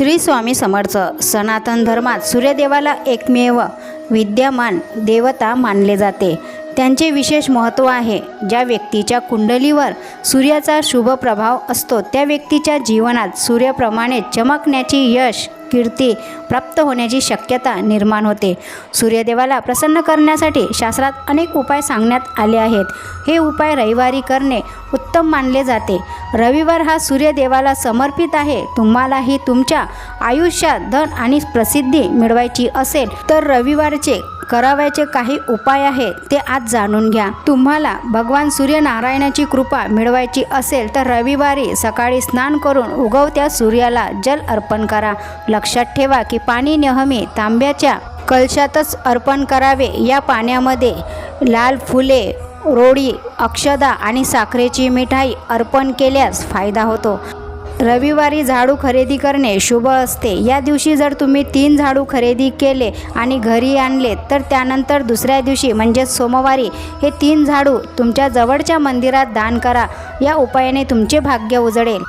श्री स्वामी समर्थ सनातन धर्मात सूर्यदेवाला एकमेव विद्यमान देवता मानले जाते. त्यांचे विशेष महत्त्व आहे ज्या व्यक्तीच्या कुंडलीवर सूर्याचा शुभ प्रभाव असतो त्या व्यक्तीच्या जीवनात सूर्याप्रमाणे चमकण्याची यश कीर्ती प्राप्त होण्याची शक्यता निर्माण होते. सूर्यदेवाला प्रसन्न करण्यासाठी शास्त्रात अनेक उपाय सांगण्यात आले आहेत. हे उपाय रविवारी करणे उत्तम मानले जाते. रविवार हा सूर्यदेवाला समर्पित आहे. तुम्हालाही तुमच्या आयुष्यात धन आणि प्रसिद्धी मिळवायची असेल तर रविवारचे करावयाचे काही उपाय आहे ते आज जाणून घ्या. तुम्हाला भगवान सूर्यनारायणाची कृपा मिळवायची असेल तर रविवारी सकाळी स्नान करून उगवत्या सूर्याला जल अर्पण करा. लक्षात ठेवा की पाणी नेहमी तांब्याच्या कलशातच अर्पण करावे. या पाण्यामध्ये लाल फुले रोळी अक्षदा आणि साखरेची मिठाई अर्पण केल्यास फायदा होतो. रविवारी झाडू खरेदी करणे शुभ असते. या दिवशी जर तुम्ही तीन झाडू खरेदी केले आणि घरी आणले तर त्यानंतर दुसऱ्या दिवशी म्हणजेच सोमवारी हे तीन झाडू तुमच्या जवळच्या मंदिरात दान करा. या उपायाने तुमचे भाग्य उजळेल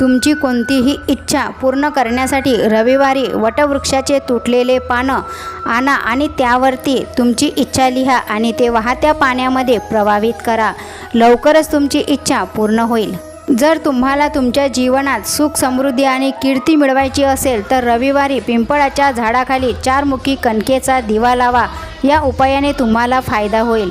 तुमची कोणतीही इच्छा पूर्ण करण्यासाठी रविवारी वटवृक्षाचे तुटलेले पानं आणा आणि त्यावरती तुमची इच्छा लिहा आणि ते वाहत्या पाण्यामध्ये प्रभावित करा. लवकरच तुमची इच्छा पूर्ण होईल. जर तुम्हाला तुमच्या जीवनात सुख समृद्धी आणि कीर्ती मिळवायची असेल तर रविवारी पिंपळाच्या झाडाखाली चारमुखी कणकेचा दिवा लावा. या उपायाने तुम्हाला फायदा होईल.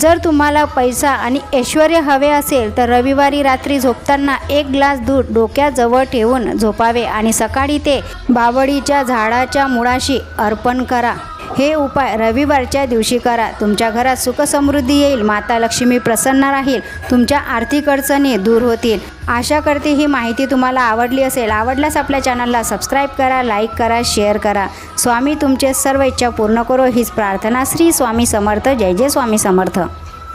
जर तुम्हाला पैसा आणि ऐश्वर हवे असेल तर रविवारी रात्री झोपताना एक ग्लास दूध डोक्याजवळ ठेवून झोपावे आणि सकाळी ते बावडीच्या झाडाच्या मुळाशी अर्पण करा. हे उपाय रविवारच्या दिवशी करा. तुमच्या घरात सुखसमृद्धी येईल माता लक्ष्मी प्रसन्न राहील तुमच्या आर्थिक अडचणी दूर होतील. आशा करते ही माहिती तुम्हाला आवडली असेल. आवडल्यास आपल्या चॅनलला सबस्क्राईब करा लाईक करा शेअर करा. स्वामी तुमचे सर्व इच्छा पूर्ण करो. हीच प्रार्थना श्री स्वामी समर्थ. जय जय स्वामी समर्थ.